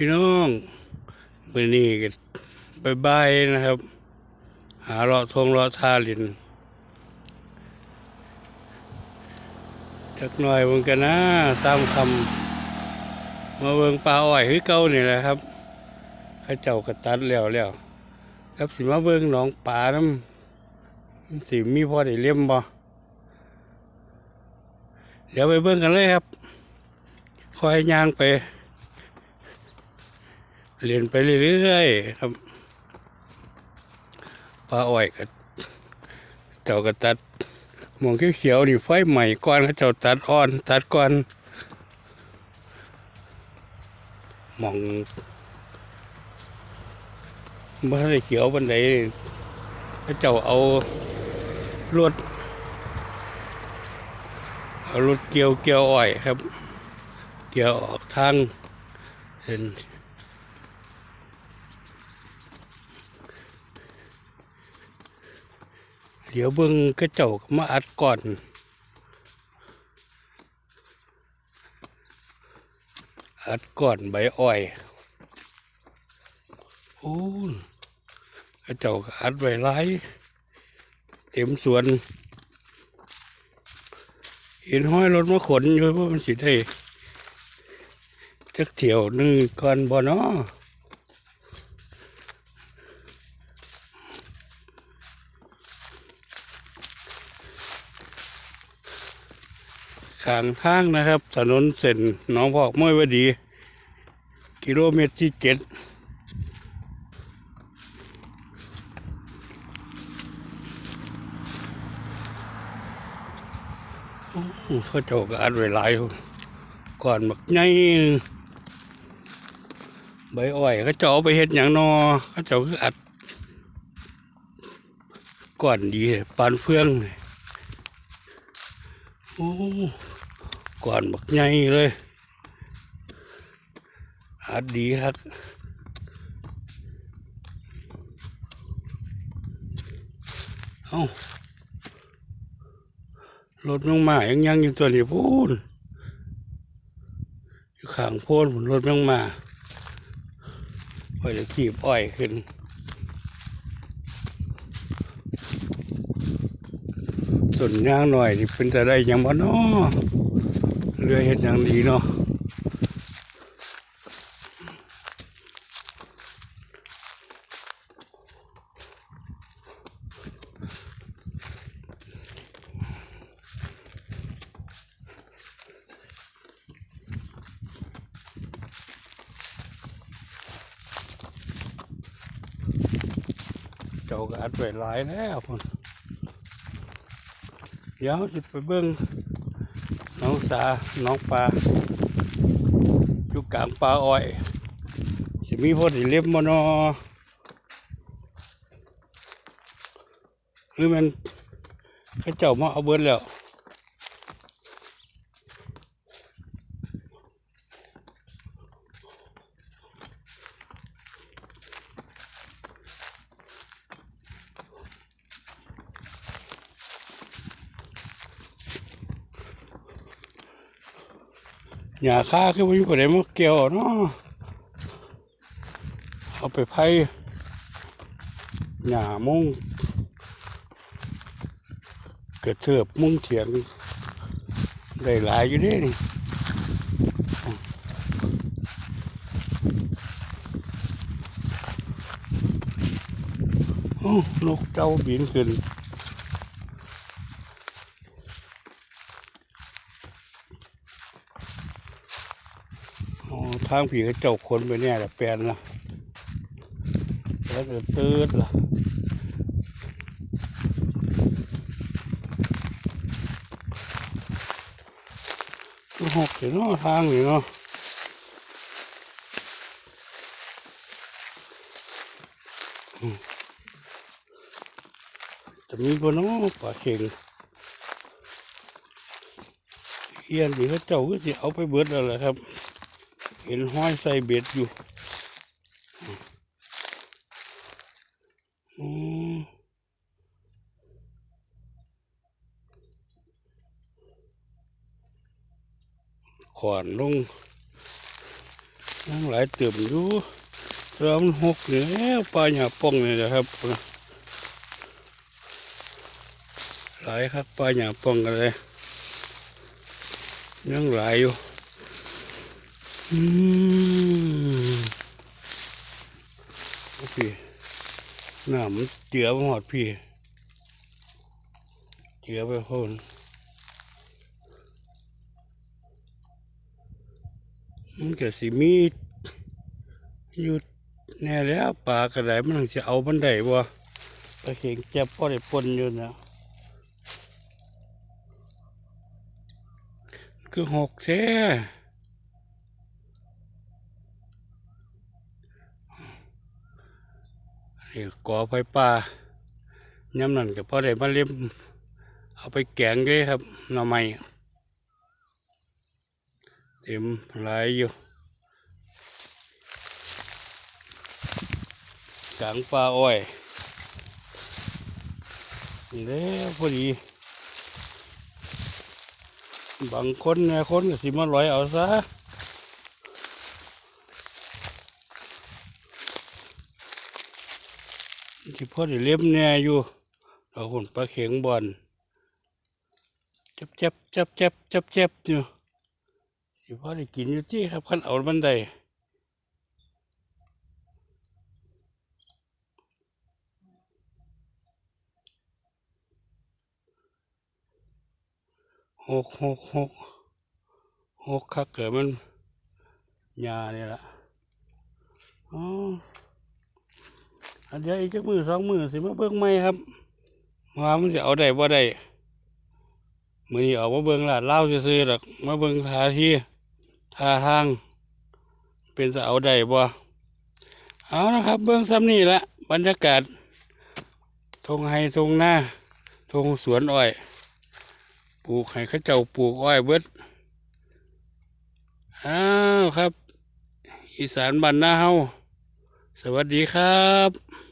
พี่น้องมือนี้ก็บายบายนะครับ หาเลาะทงเลาะท่าลินจักหน่อยเบิ่งกันนะสามคำมาเบิ่งปลาอ้อยคือเก่านี่แหละครับข้าเจ้ากระตัดแล้วแล้วครับสิมาเบิ่งหนองปลาน้ำสิมีพอได้เลี้ยมบ่เดี๋ยวไปเบิ่งกันเลยครับ คอยย่างไป เรียนไปเรื่อยๆครับปลาอ้อยก็เจ้าก็ตัดมองเขียวๆนี่ไฟใหม่ก่อนเขาเจ้าตัดอ่อน ตัดก่อนมองบ่ทันได้เขียวบันไดเขาเจ้าเอารถเอารถเกี่ยวเกี่ยวอ้อยครับ เกี่ยวออกทางเห็น ดี๋ยวเบิ่งกระเจ้าก็มาอัดก่อนอัดก่อนใบอ้อยโอ้ยกระเจ้าก็อัดไว้หลายเต็มสวนเห็นห้อยรถมาขนอยู่ว่ามันสิได้จักเที่ยวนึงก่อนบ่เนาะ ข้างทางนะครับ ถนนเส้นหนองพอกม้วยวดี กิโลเมตรที่เจ็ดเขาเจ้าก็อัดไว้หลายก่อนบักใหญ่ใบอ้อยเขาเจ้าเอาไปเฮ็ดอย่างนอเขาเจ้าคืออัดก่อนดีปานเฟืองโอ้ ก่อนบักใหญ่เลยอัดดีครับเอารถน้องมายังยังอยู่ตัวนี้พูนอยู่ข้างโพนผมรถน้องมาคอยจะขีบอ้อยขึ้นส่วนย่างหน่อยนี่เป็นจะได้ยังบ่เนาะ เรือเห็ดอย่างดีเนาะเจ้าก็อัดไว้หลายแล้วพุ่นเดี๋ยวสิไปเบิ้ง น้องสาน้องปลาอยู่กลางปลาอ้อยสิมีพอดีเล็บมโนหรือมันข้าเจ้ามาเอาเบิดแล้ว หญ้าค่าคือมันอยู่กับไดมาเกี่ยวเนาะเอาไปไผ่หญ้ามุงเกระเทือบมุงเถียงได้หลายอยู่ด้นี่โอ้นกเจ้าบินขึ้น ทางผีกระจกคนไปเนี่ยแหละแปลนละแล้วจะตืดล่ะก็หกอยู่เนาะทางอยู่เนาะจะมีบนน้องป่าเข่งเอียนผีกระเจ้าก็สิเอาไปเบิดแล้วแหละครับ เห็นห้อยใส่เบ็ดอยู่ขวานลงยังหลายเติมอยู่เราะมันหกอยู่แล้วปลาหยาป้องเนี่แหละครับ หลายครับปลาหยาป้องกันเลยยังหลายอยู่ โอเคน้ำมันเจือมาหอดพี่ เจือไปโคนมันก็สิมีอยู่แน่แล้วปลากระไดมันถึงจะเอาบันไดบ่ปลาเข็งจับพอได้ปนอยู่นะคือหกแท้ นี่ก่อไฟป่าย้ำนั่นก็พอได้มาเล่มเอาไปแกงเลยครับหน่อไม้เต็มหลายอยู่กลางป่าอ้อยนี่แหล้วพอดี บางคนนี่ยคนก็สิมาลอยเอาซะ ที่พ่อได้เล็บแน่อยู่เอาคนปลาเข็งบอลจับจับจับจับจับจับอยู่ที่พ่อได้กินอยู่ที่ครับขันเอาบันไดหกหกหกหกคักเกิดมันยาเนี่ยละอ๋อ อันเดียวอีกจักมือสองมือสิมาเบิ่งไหมครับว่ามันจะเอาได้บ่ได้มือนี้ออกมาเบิ่งละเล่าซื่อๆดอกมาเบิ่งท่าที่ท่าทาง เป็นจะเอาได้บ่เอานะครับเบิ่งซ้ำนี่ละบรรยากาศทงไฮทงหน้าทงสวนอ้อย ปลูกให้ข้าเจ้าปลูกอ้อยเบิดอ้าวครับ อีสานบ้านนาเฮา สวัสดีครับ